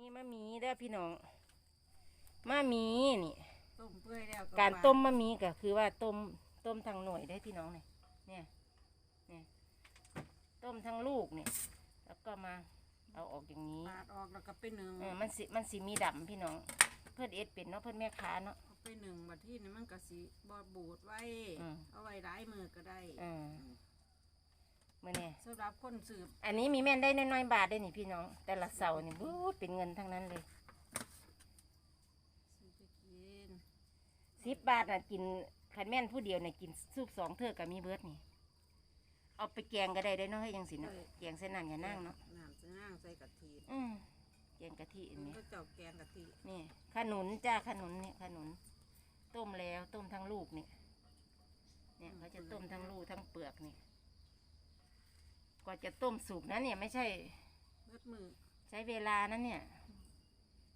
นี้มะหมีเด้อพี่น้องมะหมีนี่ ต้มเปื่อยแล้วการต้มมะหมีก็คือว่าต้มต้มทางหน่วยได้อพี่น้องเนี่ยเนี่ยเนี่ยต้มทั้งลูกเนี่ย แล้วก็มาเอาออกอย่างนี้ปาดออกแล้วก็ไปหนึ่งเออมันสิมันสิมีดำพี่น้อง เพื่อนเอ็ดเป็นเนาะเพื่อนแม่ค้าเนาะ เอาไปหนึ่งบัดที่นี่มันก็สิบ่บูดไว้ อืม เอาไว้ร้ายมือก็ได้ เออ มื่อนี่สำหรับคนสืบอันนี้มีแม่นได้น้อยๆบาทได้นี่พี่น้อง แต่ละเสานี่บูดเป็นเงินทั้งนั้นเลยสืบไปกินสิบบาทน่ะกินคันแม่นผู้เดียวเนี่ยกินซุปสองเทือกกับมีเบิร์ดนี่ เอาไปแกงก็ได้ได้อเนาะให้ยังสิเนาะแกงเส้นนั่นอย่านั่งเนาะน้ำจะนั่งใส่กะทิอืมแกงกะทิอันมันนี้ก็เจ้าแกงกะทินี่ขนุนจ้าขนุนเนี่ยขนุน ต้มแล้วต้มทั้งลูกเนี่ยเนี่ยเขาจะต้มทั้งลูกทั้งเปลือกเนี่ย กว่าจะต้มสุกนะเนี่ยไม่ใช่เบิดมือใช้เวลานั้นเนี่ย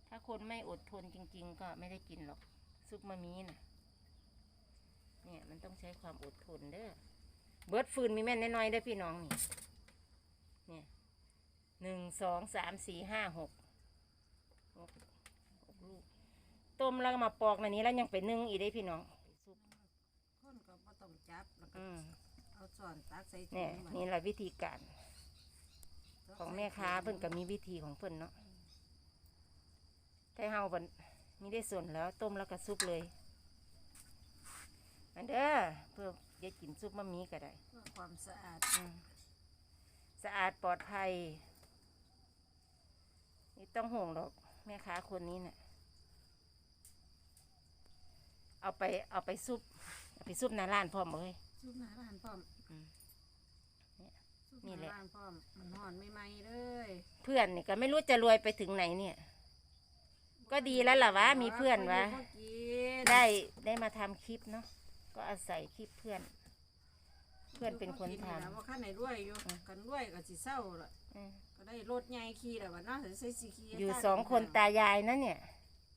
ถ้าคนไม่อดทนจริง ๆ ก็ไม่ได้กินหรอก ซุปมะมีน่ะ เนี่ยมันต้องใช้ความอดทนเด้อเบิร์ดฟืนมีแม่นน้อยๆเด้อพี่น้องนี่ เนี่ยหนึ่งสองสามสี่ห้าหกหกหกลูกต้มแล้วก็มาปอกในนี้แล้วยังไปนึ่งอีกได้อพี่น้องซุปคนก็บ่ต้องจับแล้วก็ อืม เอาส่วนตักใส่ถุเนี่ยงบัดนี่แหละวิธีการ ของแม่ค้าเพิ่นก็มีวิธีของเพิ่นเนาะแต่เฮาเพิ่นมีได้ส่วนแล้ว ต้มแล้วก็ซุปเลย อันเด้อเพื่อจะกินซุปมะหมีก็ได้เพื่อความสะอาดอืมสะอาดปลอดภัยนี่ต้องห่วงหรอกแม่ค้าคนนี้เนี่ยเอาไปเอาไปซุปเอาไปซุปในร้านพร้อมเลย ซุปหน้าร้านพร้อมอืมเนี่ยซุปนี่หแหน้าละร้านพร้อม มันห่อนไม่ไหมเลยเพื่อนนี่ก็ไม่รู้จะรวยไปถึงไหนเนี่ย ก็ดีแล้วล่ะวะมีเพื่อนวะพอกินได้ได้มาทำคลิปเนาะก็อาศัยคลิปเพื่อน เพื่อนเป็นคนทนะว่าข้างไหนรวยอยู่อืมกันรวยก็สิเศร้าละำอืมก็ได้รถใหญ่ขี่แล้วว่าเนาะใส่สีขี่อยู่สองคนตายายนะเนี่ย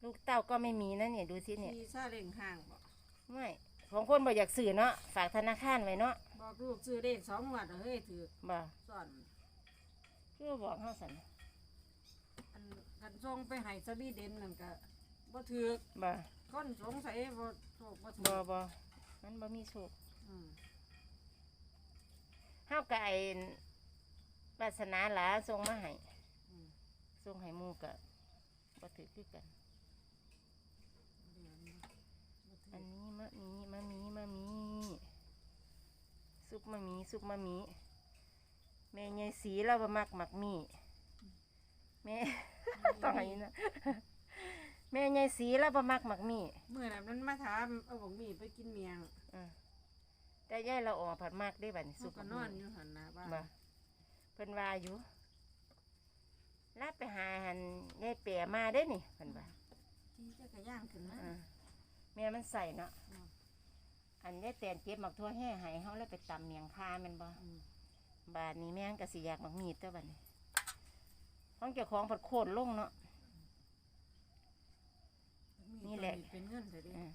ลูกเต้าก็ไม่มีนะเนี่ยดูสิเนี่ยขี่ซาเร่งห่างบ่ไม่ ของคนบอกอยากสื่อเนาะฝากธนาคารไว้เนาะบอกลูกซื้อเลขสองงวัดเฮ้ยถือบ่ซ่อนคือว่าบอกเฮาสันอันกันส่งไปให้สวีเดนนั่นก็บ่ถือบ่คนสงสัยบ่โชคบ่ถืบ่อบ่มันบ่มีโชคอืมเฮากับไอ้วาสนาหลาส่งมาให้อืมส่งให้หมู่ก็บ่ถือคือกัน เดี๋ยวนี้บ่ถื อัอนนี้มะมีมะมีมะมีซุปมะมีซุปมะมีแม่ยายสีเราบ่มักหมักมีแม่ต้องให้นะแม่ยายสีเราบ่มักหมักมีเมื่อนั้นมันมาถามเอาบอกมีไปกินเมียงอืมแต่ยายเราออกผัดมากได้บัดนี้สุซุกปก็มะนอนมีอยู่หันหน้าบ้านบ่เพิ่นว่าอยู่ลาไปหาหันยายเปียมาได้นี่เพิ่นว่าที่จะกระย่างขึ้นมาอ่า แม่มันใส่เนาะอืม อันยายแตนเก็บหมักทั่วแห่ให้เฮาแล้วไปตำเมียงคาแม่นบ่อืมบาดนี้แม่งก็สิอยากหมักมีดเด้อบัดนี้ของเจ้าของผัดโคตรลงเนาะ นี่แหละ มีเป็นเงินแต่เด็กอ่า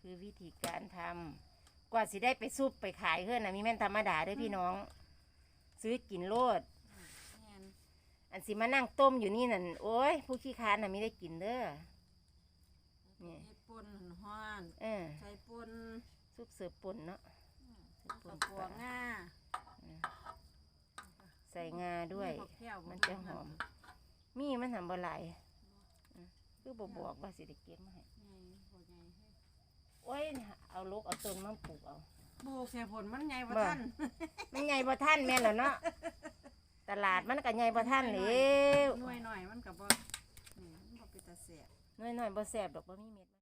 คือวิธีการทำกว่าสิได้ไปซุปไปขายเฮือนน่ะมีแม่นธรรมดาเด้อพี่น้อง ซื้อกินโลด แม่นอันสิมานั่งต้มอยู่นี่นั่นโอ้ย ผู้ขี้ค้านน่ะไม่ได้กินเด้อ นี่ เฮ็ด ป่นฮ้อนเออใส่ป่นซุปเสือป่นเนาะกับปัวง่าใส่งาด้วยมีผักแก้วมันจะหอม มีมันทำบ่หลายอืมคือบ่บอกว่าสิได้เก็บมาให้ใหญ่บ่ใหญ่ให้โอ้ยเอาลูกเอาต้นมาปลูกเอา ปลูกแค่ผลมันใหญ่บ่บ่ทันมันใหญ่บ่ท่านแม่นแล้วเนาะตลาดมันก็ใหญ่บ่ท่านแล้วหน่วยหน่อยมันก็บ่นี่มันบ่เป็นตาแสบน้อยๆบ่แซ่บดอกบ่มีเม็ดมัน